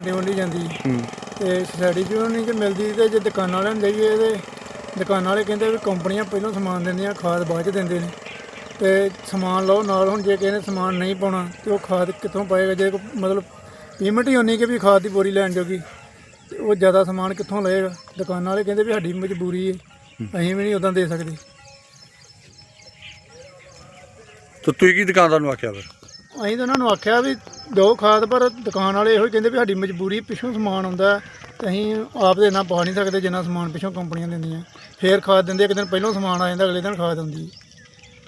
ਵੰਡੀ ਵੰਡੀ ਜਾਂਦੀ। ਤੇ ਸੋਸਾਇਟੀ ਚੋਂ ਨਹੀਂ ਕਿ ਮਿਲਦੀ ਤੇ ਜੇ ਦੁਕਾਨ ਵਾਲਿਆਂ ਨੂੰ ਦੇਈਏ ਤੇ ਦੁਕਾਨ ਵਾਲੇ ਕਹਿੰਦੇ ਵੀ ਕੰਪਨੀਆਂ ਪਹਿਲਾਂ ਸਮਾਨ ਦਿੰਦੀਆਂ ਖਾਦ ਬਾਅਦ ਚ ਦਿੰਦੇ ਨੇ। ਤੇ ਸਮਾਨ ਲਓ ਨਾਲ ਹੁਣ ਜੇ ਕਿਸੇ ਨੇ ਸਮਾਨ ਨਹੀਂ ਪਾਉਣਾ ਤੇ ਉਹ ਖਾਦ ਕਿੱਥੋਂ ਪਾਏਗਾ? ਜੇ ਕੋਈ ਮਤਲਬ ਪੇਮੈਂਟ ਹੀ ਹੋਣੀ ਕਿ ਵੀ ਖਾਦ ਦੀ ਬੋਰੀ ਲੈਣ ਜੋਗੀ ਤੇ ਉਹ ਜ਼ਿਆਦਾ ਸਮਾਨ ਕਿੱਥੋਂ ਲਏਗਾ? ਦੁਕਾਨ ਵਾਲੇ ਕਹਿੰਦੇ ਵੀ ਸਾਡੀ ਮਜਬੂਰੀ ਹੈ। ਅਸੀਂ ਵੀ ਨਹੀਂ ਉਦਾਂ ਦੇ ਸਕਦੇ। ਤਾਂ ਤੁਸੀਂ ਕੀ ਦੁਕਾਨਦਾਰ ਨੂੰ ਆਖਿਆ ਫਿਰ? ਅਸੀਂ ਤਾਂ ਉਹਨਾਂ ਨੂੰ ਆਖਿਆ ਵੀ ਦਿਓ ਖਾਦ ਪਰ ਦੁਕਾਨ ਵਾਲੇ ਇਹੋ ਹੀ ਕਹਿੰਦੇ ਵੀ ਸਾਡੀ ਮਜਬੂਰੀ ਪਿੱਛੋਂ ਸਮਾਨ ਆਉਂਦਾ ਹੈ ਤੇ ਅਸੀਂ ਆਪ ਦੇ ਨਾ ਪਾ ਨਹੀਂ ਸਕਦੇ ਜਿੰਨਾ ਸਮਾਨ ਪਿੱਛੋਂ ਕੰਪਨੀਆਂ ਦਿੰਦੀਆਂ। ਫੇਰ ਖਾਦ ਦਿੰਦੇ ਇੱਕ ਦਿਨ ਪਹਿਲਾਂ ਸਮਾਨ ਆ ਜਾਂਦਾ ਅਗਲੇ ਦਿਨ ਖਾਦ ਆਉਂਦੀ। ਹੈ।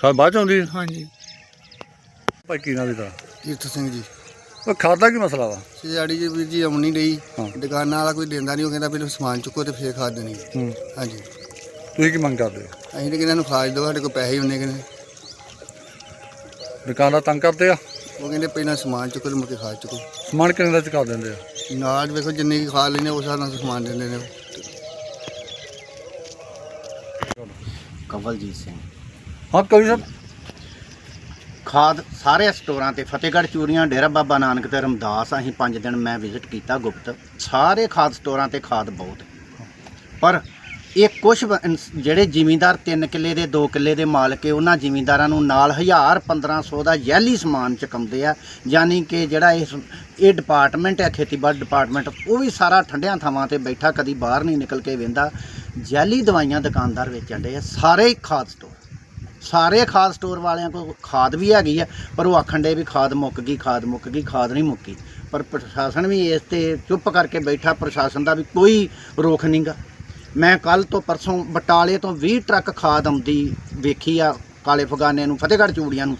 ਖਾਦ ਬਾਅਦ ਚ ਆਉਂਦੀ ਹੈ? ਹਾਂਜੀ। ਭਾਈ ਕੀ ਨਾਂ ਦੀ ਤਾਂ ਕੀਰਤ ਸਿੰਘ ਜੀ। ਉਹ ਖਾਦ ਦਾ ਕੀ ਮਸਲਾ ਵਾ? ਸਿਆੜੀ ਜੀ ਵੀਰ ਜੀ ਆਉਣ ਨਹੀਂ ਰਹੀ ਹਾਂ। ਦੁਕਾਨਾਂ ਵਾਲਾ ਕੋਈ ਦਿੰਦਾ ਨਹੀਂ ਉਹ ਕਹਿੰਦਾ ਪਹਿਲਾਂ ਸਮਾਨ ਚੁੱਕੋ ਤੇ ਫੇਰ ਖਾਦ ਦੇਣੀ। ਹੂੰ। ਹਾਂਜੀ। ਤੁਸੀਂ ਕੀ ਮੰਗ ਕਰਦੇ? ਹੋ ਅਸੀਂ ਤਾਂ ਕਹਿੰਦੇ ਨੂੰ ਖਾਦ ਦਿਓ ਸਾਡੇ ਕੋਲ ਪੈਸੇ ਹੀ ਉਹਨੇ ਕਹਿੰਦੇ। ਦੁਕਾਨਦਾਰ ਤੰਗ ਕਰਦੇ ਆ? ਉਹ ਕਹਿੰਦੇ ਪਹਿਲਾਂ ਸਮਾਨ ਚੁੱਕੋ ਤੇ ਮੁੜ ਕੇ ਖਾਦ ਚੁੱਕੋ। ਸਮਾਨ ਕਿੰਨੇ ਦਾ ਚੁਕਾ ਦਿੰਦੇ ਆ? ਨਾਲ ਵੇਖੋ ਜਿੰਨੀ ਕੁ ਖਾਦ ਲੈਣੇ ਉਸ ਹਿਸਾਬ ਨਾਲ ਸਮਾਨ ਦਿੰਦੇ ਨੇ ਉਹ। ਕਵਲਜੀਤ ਸਿੰਘ। ਹਾਂ ਕੋਈ ਸਰ ਖਾਦ ਸਾਰੇ ਸਟੋਰਾਂ ਤੇ ਫਤਿਹਗੜ੍ਹ ਚੂੜੀਆਂ ਡੇਰਾ ਬਾਬਾ ਨਾਨਕ ਤੇ ਰਮਦਾਸ ਅਸੀਂ 5 ਦਿਨ ਮੈਂ ਵਿਜ਼ਿਟ ਕੀਤਾ ਗੁਪਤ। ਸਾਰੇ ਖਾਦ ਸਟੋਰਾਂ ਤੇ ਖਾਦ ਬਹੁਤ। ਪਰ ਇਹ ਕੁਝ ਜਿਹੜੇ ਜ਼ਿਮੀਂਦਾਰ 3 ਕਿੱਲੇ ਦੇ 2 ਕਿੱਲੇ ਦੇ ਮਾਲਕ ਹੈ ਉਹਨਾਂ ਜ਼ਿਮੀਂਦਾਰਾਂ ਨੂੰ ਨਾਲ 1000 1500 ਦਾ ਜੈਲੀ ਸਮਾਨ ਚੁਕਾਉਂਦੇ ਆ। ਯਾਨੀ ਕਿ ਜਿਹੜਾ ਇਹ ਇਹ ਡਿਪਾਰਟਮੈਂਟ ਹੈ ਖੇਤੀਬਾੜੀ ਡਿਪਾਰਟਮੈਂਟ ਉਹ ਵੀ ਸਾਰਾ ਠੰਡਿਆਂ ਥਾਵਾਂ ਤੇ ਬੈਠਾ, ਕਦੀ ਬਾਹਰ ਨਹੀਂ ਨਿਕਲ ਕੇ ਵੇਂਦਾ। ਜੈਲੀ ਦਵਾਈਆਂ ਦੁਕਾਨਦਾਰ ਵੇਚਣ ਦੇ ਆ, ਸਾਰੇ ਹੀ ਖਾਦ ਸਟੋਰ ਸਾਰੇ ਖਾਦ ਸਟੋਰ ਵਾਲਿਆਂ ਕੋਲ ਖਾਦ ਵੀ ਹੈਗੀ ਆ, ਪਰ ਉਹ ਆਖਣ ਦੇ ਵੀ ਖਾਦ ਮੁੱਕ ਗਈ, ਖਾਦ ਮੁੱਕ ਗਈ, ਖਾਦ ਨਹੀਂ ਮੁੱਕੀ। ਪਰ ਪ੍ਰਸ਼ਾਸਨ ਵੀ ਇਸ ਤੇ ਚੁੱਪ ਕਰਕੇ ਬੈਠਾ, ਪ੍ਰਸ਼ਾਸਨ ਦਾ ਵੀ ਕੋਈ ਰੋਖ ਨਹੀਂਗਾ ਮੈਂ ਕੱਲ ਤੋਂ ਪਰਸੋਂ ਬਟਾਲੇ ਤੋਂ 20 ਟਰੱਕ ਖਾਦ ਆਉਂਦੀ ਵੇਖੀ ਆ ਕਾਲੇ ਫਗਾਨੇ ਨੂੰ ਫਤਿਹਗੜ੍ਹ ਚੂੜੀਆਂ ਨੂੰ।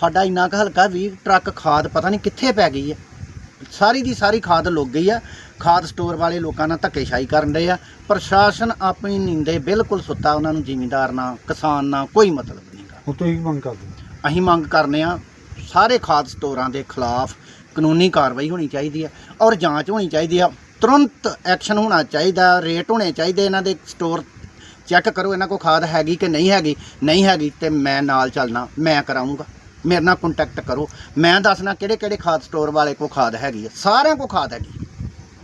ਸਾਡਾ ਇੰਨਾ ਕੁ ਹਲਕਾ 20 ਟਰੱਕ ਖਾਦ ਪਤਾ ਨਹੀਂ ਕਿੱਥੇ ਪੈ ਗਈ ਹੈ ਸਾਰੀ ਦੀ ਸਾਰੀ ਖਾਦ ਲੁੱਕ ਗਈ ਆ। ਖਾਦ ਸਟੋਰ ਵਾਲੇ ਲੋਕਾਂ ਨਾਲ ਧੱਕੇਸ਼ਾਹੀ ਕਰਨ ਦੇ ਆ। ਪ੍ਰਸ਼ਾਸਨ ਆਪਣੀ ਨੀਂਦੇ ਬਿਲਕੁਲ ਸੁੱਤਾ ਉਹਨਾਂ ਨੂੰ ਜ਼ਿਮੀਂਦਾਰ ਨਾਲ ਕਿਸਾਨ ਨਾਲ ਕੋਈ ਮਤਲਬ ਨਹੀਂਗਾ ਹੁਣ ਤੁਸੀਂ ਕੀ ਮੰਗ ਕਰਦੇ ਹੋ? ਅਸੀਂ ਮੰਗ ਕਰਨੇ ਆ ਸਾਰੇ ਖਾਦ ਸਟੋਰਾਂ ਦੇ ਖਿਲਾਫ ਕਾਨੂੰਨੀ ਕਾਰਵਾਈ ਹੋਣੀ ਚਾਹੀਦੀ ਹੈ ਔਰ ਜਾਂਚ ਹੋਣੀ ਚਾਹੀਦੀ ਆ। ਤੁਰੰਤ ਐਕਸ਼ਨ ਹੋਣਾ ਚਾਹੀਦਾ ਰੇਟ ਹੋਣੇ ਚਾਹੀਦੇ ਇਹਨਾਂ ਦੇ ਸਟੋਰ ਚੈੱਕ ਕਰੋ ਇਹਨਾਂ ਕੋਲ ਖਾਦ ਹੈਗੀ ਕਿ ਨਹੀਂ ਹੈਗੀ। ਨਹੀਂ ਹੈਗੀ ਤੇ ਮੈਂ ਨਾਲ ਚੱਲਣਾ ਮੈਂ ਕਰਾਉਂਗਾ। ਮੇਰੇ ਨਾਲ ਕੰਟੈਕਟ ਕਰੋ। ਮੈਂ ਦੱਸਣਾ ਕਿਹੜੇ ਕਿਹੜੇ ਖਾਦ ਸਟੋਰ ਵਾਲੇ ਕੋਲ ਖਾਦ ਹੈਗੀ ਹੈ ਸਾਰਿਆਂ ਕੋਲ ਖਾਦ ਹੈਗੀ।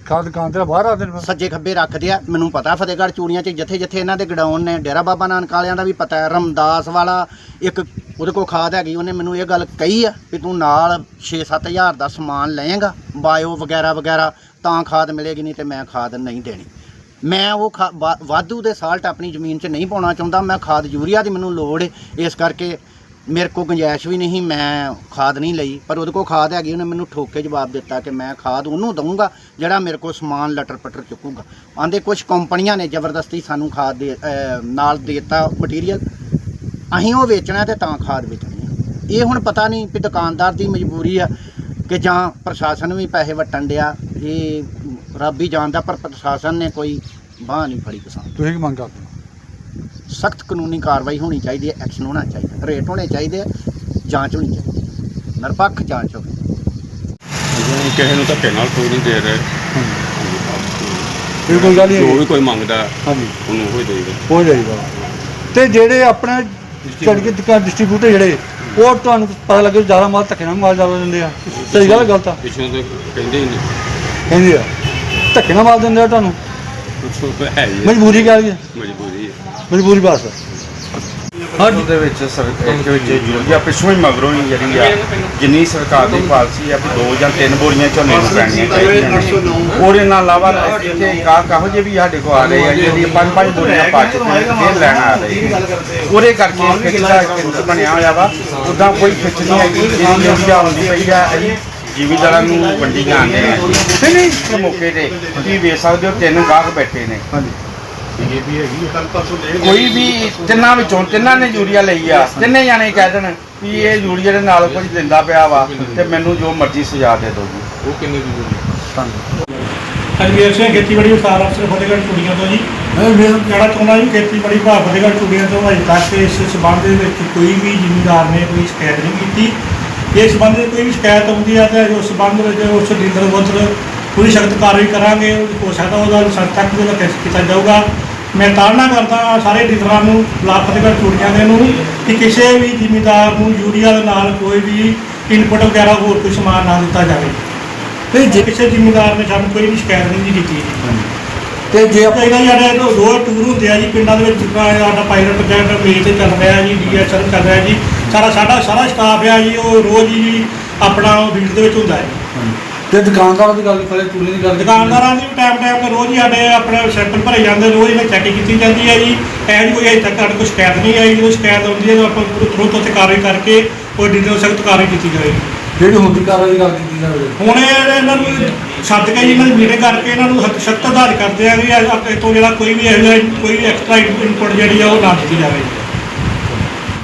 ਖਾਦ ਦੁਕਾਨ ਤੇ ਬਾਹਰ ਆ ਫਿਰ। ਸੱਜੇ ਖੱਬੇ ਰੱਖਦੇ ਆ। ਮੈਨੂੰ ਪਤਾ ਫਤਿਹਗੜ੍ਹ ਚੂੜੀਆਂ 'ਚ ਜਿੱਥੇ ਜਿੱਥੇ ਇਹਨਾਂ ਦੇ ਗਡਾਊਨ ਨੇ ਡੇਰਾ ਬਾਬਾ ਨਾਨਕ ਵਾਲਿਆਂ ਦਾ ਵੀ ਪਤਾ ਹੈ। ਰਮਦਾਸ ਵਾਲਾ ਇੱਕ ਉਹਦੇ ਕੋਲ ਖਾਦ ਹੈਗੀ ਉਹਨੇ ਮੈਨੂੰ ਇਹ ਗੱਲ ਕਹੀ ਆ ਵੀ ਤੂੰ ਨਾਲ 6-7000 ਦਾ ਸਮਾਨ ਲਏਗਾ ਬਾਇਓ ਵਗੈਰਾ ਵਗੈਰਾ। ਤਾਂ ਖਾਦ ਮਿਲੇਗੀ ਨਹੀਂ ਤੇ ਮੈਂ ਖਾਦ ਨਹੀਂ ਦੇਣੀ। ਮੈਂ ਉਹ ਖਾ- ਵਾ- ਵਾਧੂ ਦੇ ਸਾਲਟ ਆਪਣੀ ਜ਼ਮੀਨ 'ਚ ਨਹੀਂ ਪਾਉਣਾ ਚਾਹੁੰਦਾ ਮੈਂ ਖਾਦ ਯੂਰੀਆ ਦੀ ਮੈਨੂੰ ਲੋੜ ਹੈ ਇਸ ਕਰਕੇ ਮੇਰੇ ਕੋਲ ਗੁੰਜਾਇਸ਼ ਵੀ ਨਹੀਂ ਮੈਂ ਖਾਦ ਨਹੀਂ ਲਈ ਪਰ ਉਹਦੇ ਕੋਲ ਖਾਦ ਹੈਗੀ ਉਹਨੇ ਮੈਨੂੰ ਠੋਕ ਕੇ ਜਵਾਬ ਦਿੱਤਾ ਕਿ ਮੈਂ ਖਾਦ ਉਹਨੂੰ ਦਊਂਗਾ ਜਿਹੜਾ ਮੇਰੇ ਕੋਲ ਸਮਾਨ ਲਟਰ ਪਟਰ ਚੁੱਕੂਗਾ। ਆਂਦੇ ਕੁਝ ਕੰਪਨੀਆਂ ਨੇ ਜ਼ਬਰਦਸਤੀ ਸਾਨੂੰ ਖਾਦ ਦੇ ਅਹ, ਨਾਲ ਦਿੱਤਾ ਮਟੀਰੀਅਲ ਅਸੀਂ ਉਹ ਵੇਚਣਾ ਤੇ ਤਾਂ ਖਾਦ ਵੇਚਣੀ ਆ। ਇਹ ਹੁਣ ਪਤਾ ਨਹੀਂ ਵੀ ਦੁਕਾਨਦਾਰ ਦੀ ਮਜਬੂਰੀ ਆ ਕਿ ਜਾਂ ਪ੍ਰਸ਼ਾਸਨ ਵੀ ਪੈਸੇ ਵਟਣ ਡਿਆ ਇਹ ਰੱਬ ਹੀ ਜਾਣਦਾ ਪਰ ਪ੍ਰਸ਼ਾਸਨ ਨੇ ਕੋਈ ਬਾਹ ਨਹੀਂ ਫੜੀ ਕਿਸਾਨ। ਤੁਸੀਂ ਕੀ ਮੰਗ ਕਰਦੇ ਹੋ? ਸਖਤ ਕਾਨੂੰਨੀ ਕਾਰਵਾਈ ਹੋਣੀ ਚਾਹੀਦੀ ਹੈ ਐਕਸ਼ਨ ਹੋਣਾ ਚਾਹੀਦਾ ਰੇਟ ਹੋਣੇ ਚਾਹੀਦੇ ਆ ਜਾਂਚ ਹੋਣੀ ਚਾਹੀਦੀ ਹੈ। ਨਿਰਪੱਖ ਜਾਂਚ ਹੋਵੇ। ਅਸੀਂ ਕਿਸੇ ਨੂੰ ਧੱਕੇ ਨਾਲ ਕੋਈ ਨਹੀਂ ਦੇ ਰਹੇ। ਇਹ ਕੋਈ ਗੱਲ ਜੋ ਨਹੀਂ ਵੀ ਕੋਈ ਮੰਗਦਾ ਹਾਂਜੀ। ਉਹਨੂੰ ਉਹ ਹੀ ਦੇਈਦਾ ਹੋ ਜਾਏਗਾ ਤੇ ਜਿਹੜੇ ਆਪਣੇ ਚੜਕੇ ਦੁਕਾਨ ਡਿਸਟ੍ਰੀਬਿਊਟਰ ਜਿਹੜੇ ਉਹ ਤੁਹਾਨੂੰ ਪਤਾ ਲੱਗੇ ਜ਼ਿਆਦਾ ਮਾਲ ਧੱਕੇ ਨਾਲ ਮਾਲ ਜ਼ਿਆਦਾ ਦਿੰਦੇ ਆ। ਸਹੀ ਗੱਲ ਗਲਤ ਆ। ਪਿੱਛੋਂ ਤੇ ਕਹਿੰਦੇ ਹੀ ਨਹੀਂ। ਕਹਿੰਦੇ ਆ ਧੱਕੇ ਨਾਲ ਮਾਲ ਦਿੰਦੇ ਆ ਤੁਹਾਨੂੰ? ਕੁਛ ਹੈ ਹੀ ਹੈ, ਮਜਬੂਰੀ ਕਹਿ ਲਈਏ। ਮਜਬੂਰੀ। ਹੈ ਮਜਬੂਰੀ ਬਸ। ਹਾਂਜੀ ਦੇ ਵਿੱਚ ਸਰਕਾਰ ਦੇ ਵਿੱਚ ਯੂਰੀਆ ਪਿਛੋਂ ਹੀ ਮਗਰੋਂ ਹੀ ਜਿਹੜੀ ਆ ਜਿੰਨੀ ਸਰਕਾਰ ਦੀ ਪਾਲਿਸੀ ਆ ਵੀ ਦੋ ਜਾਂ ਤਿੰਨ ਬੋਰੀਆਂ ਝੋਨੇ ਨੂੰ ਪੈਣੀਆਂ ਚਾਹੀਦੀਆਂ ਨੇ। ਉਹਦੇ ਨਾਲ ਇਲਾਵਾ ਇੱਥੇ ਕਾ ਕਹੋ ਜੇ ਵੀ ਸਾਡੇ ਕੋਲ ਆ ਰਹੇ ਆ ਜਿਹੜੀ ਪੰਜ ਪੰਜ ਬੋਰੀਆਂ ਪਾ ਚੁੱਕੇ ਨੇ ਫਿਰ ਲੈਣ ਆ ਰਹੇ ਨੇ। ਉਹਦੇ ਕਰਕੇ ਖਿੱਚ ਦਾ ਕੇਂਦਰ ਬਣਿਆ ਹੋਇਆ ਵਾ ਉਦਾਂ ਕੋਈ ਖਿੱਚ ਨਹੀਂ ਹੈਗੀ ਜਿਹੜੀ ਹੁੰਦੀ ਪਈ ਆ ਅਸੀਂ ਜ਼ਿਮੀਂਦਾਰਾਂ ਨੂੰ ਵੰਡੀ ਜਾਂਦੇ ਆ। ਨਹੀਂ ਨਹੀਂ। ਇਸ ਮੌਕੇ ਤੇ ਤੁਸੀਂ ਵੇਖ ਸਕਦੇ ਹੋ ਤਿੰਨ ਗਾਹਕ ਬੈਠੇ ਨੇ। ਕੋਈ ਵੀ ਤਿੰਨਾਂ ਵਿੱਚੋਂ ਤਿੰਨਾਂ ਨੇ ਯੂਰੀਆ ਲਈ ਆ। ਤਿੰਨੇ ਜਾਣੇ ਕਹਿ ਦੇਣ ਵੀ ਇਹ ਯੂਰੀਆ ਦੇ ਨਾਲ ਕੁਝ ਦਿੰਦਾ ਪਿਆ ਵਾ ਤੇ ਮੈਨੂੰ ਜੋ ਮਰਜ਼ੀ ਸਜ਼ਾ ਦੇ ਦਿਓ ਜੀ। ਅਜਮੇਰ ਸਿੰਘ ਖੇਤੀਬਾੜੀ ਵਿਸਥਾਰ ਅਫਸਰ ਫਤਿਹਗੜ੍ਹ ਚੂੜੀਆਂ ਤੋਂ ਜੀ। ਮੈਂ ਕਹਿਣਾ ਚਾਹੁੰਦਾ ਜੀ ਖੇਤੀਬਾੜੀ ਵਿਭਾਗ ਫਤਿਹਗੜ੍ਹ ਚੂੜੀਆਂ ਤੋਂ ਅਜੇ ਤੱਕ ਇਸ ਸਬੰਧ ਦੇ ਵਿੱਚ ਕੋਈ ਵੀ ਜ਼ਿਮੀਂਦਾਰ ਨੇ ਕੋਈ ਸ਼ਿਕਾਇਤ ਨਹੀਂ ਕੀਤੀ। ਇਸ ਸੰਬੰਧ ਵਿੱਚ ਕੋਈ ਵੀ ਸ਼ਿਕਾਇਤ ਆਉਂਦੀ ਹੈ ਤਾਂ ਉਸ ਸੰਬੰਧ ਵਿੱਚ ਉਸ ਡੀਲਰ ਵਿਰੁੱਧ ਪੂਰੀ ਸਖਤ ਕਾਰਵਾਈ ਕਰਾਂਗੇ। ਹੋ ਸਕਦਾ ਉਹਦਾ ਸਖਤ ਤੱਕ ਉਹਦਾ ਟੈਸਟ ਕੀਤਾ ਜਾਊਗਾ। ਮੈਂ ਤਾੜਨਾ ਕਰਦਾ ਸਾਰੇ ਡੀਲਰਾਂ ਨੂੰ ਫਤਿਹਗੜ੍ਹ ਚੂੜੀਆਂ ਦੇ ਨੂੰ ਕਿ ਕਿਸੇ ਵੀ ਜ਼ਿਮੀਂਦਾਰ ਨੂੰ ਯੂਰੀਆ ਦੇ ਨਾਲ ਕੋਈ ਵੀ ਇਨਪੁਟ ਵਗੈਰਾ ਹੋਰ ਕੋਈ ਸਮਾਨ ਨਾ ਦਿੱਤਾ ਜਾਵੇ। ਤੇ ਜੇ ਕਿਸੇ ਜ਼ਿਮੀਂਦਾਰ ਨੇ ਸਾਨੂੰ ਕੋਈ ਵੀ ਸ਼ਿਕਾਇਤ ਨਹੀਂ ਜੀ ਕੀਤੀ। ਜੀ ਤੇ ਜੇ ਆਪਾਂ ਪਹਿਲਾਂ ਸਾਡੇ ਤੋਂ ਦੋ ਟੂਰ ਹੁੰਦੇ ਆ ਜੀ ਪਿੰਡਾਂ ਦੇ ਵਿੱਚ ਜਿੱਦਾਂ ਸਾਡਾ ਪਾਇਲਟ ਪ੍ਰੋਜੈਕਟ ਮੇਜ ਤੇ ਚੱਲ ਰਿਹਾ ਜੀ ਡੀਐਸਐਲ ਚੱਲ ਰਿਹਾ ਜੀ ਸਾਰਾ ਸਾਡਾ ਸਾਰਾ ਸਟਾਫ ਆ ਜੀ ਉਹ ਰੋਜ਼ ਹੀ ਆਪਣਾ ਫੀਲਡ ਦੇ ਵਿੱਚ ਹੁੰਦਾ ਹੈ ਤੇ ਦੁਕਾਨਦਾਰਾਂ ਦੀ ਗੱਲ ਕਰੇ ਚੂੜੀ ਦੀ ਗੱਲ। ਦੁਕਾਨਦਾਰਾਂ ਦੀ ਟਾਈਮ ਟਾਈਮ ਤੇ ਰੋਜ਼ ਹੀ ਸਾਡੇ ਆਪਣੇ ਸੈਂਪਲ ਭਰੇ ਜਾਂਦੇ ਰੋਜ਼ ਇਹਨਾਂ ਚੈਕਿੰਗ ਕੀਤੀ ਜਾਂਦੀ ਹੈ ਜੀ। ਐ ਜੀ ਕੋਈ ਅਜੇ ਤੱਕ ਸਾਡੇ ਕੋਲ ਸ਼ਿਕਾਇਤ ਨਹੀਂ ਆਈ ਜਦੋਂ ਸ਼ਿਕਾਇਤ ਆਉਂਦੀ ਹੈ ਤਾਂ ਆਪਾਂ ਤੁਰੰਤ ਉੱਤੇ ਕਾਰਵਾਈ ਕਰਕੇ ਉਹ ਡੀਟੇਲ ਸਖਤ ਕਾਰਵਾਈ ਕੀਤੀ ਜਾਵੇਗੀ। ਜਿਹੜੀ ਹੁੰਦੀ ਕਾਰਵਾਈ ਦੀ ਗੱਲ ਕੀਤੀ ਜਾਵੇ। ਹੁਣ ਇਹ ਇਹਨਾਂ ਨੂੰ ਸੱਦ ਕੇ ਜੀ ਇਹਨਾਂ ਦੀ ਮੀਟਿੰਗ ਕਰਕੇ ਇਹਨਾਂ ਨੂੰ ਸਖਤ ਆਧਾਰ ਕਰਦੇ ਆ ਵੀ ਇਹ ਤੋਂ ਜਿਹੜਾ ਕੋਈ ਵੀ ਇਹੋ ਜਿਹਾ ਕੋਈ ਐਕਸਟਰਾ ਇਨਪੁਟ ਜਿਹੜੀ ਆ ਉਹ ਨਾ ਦਿੱਤੀ ਜਾਵੇ।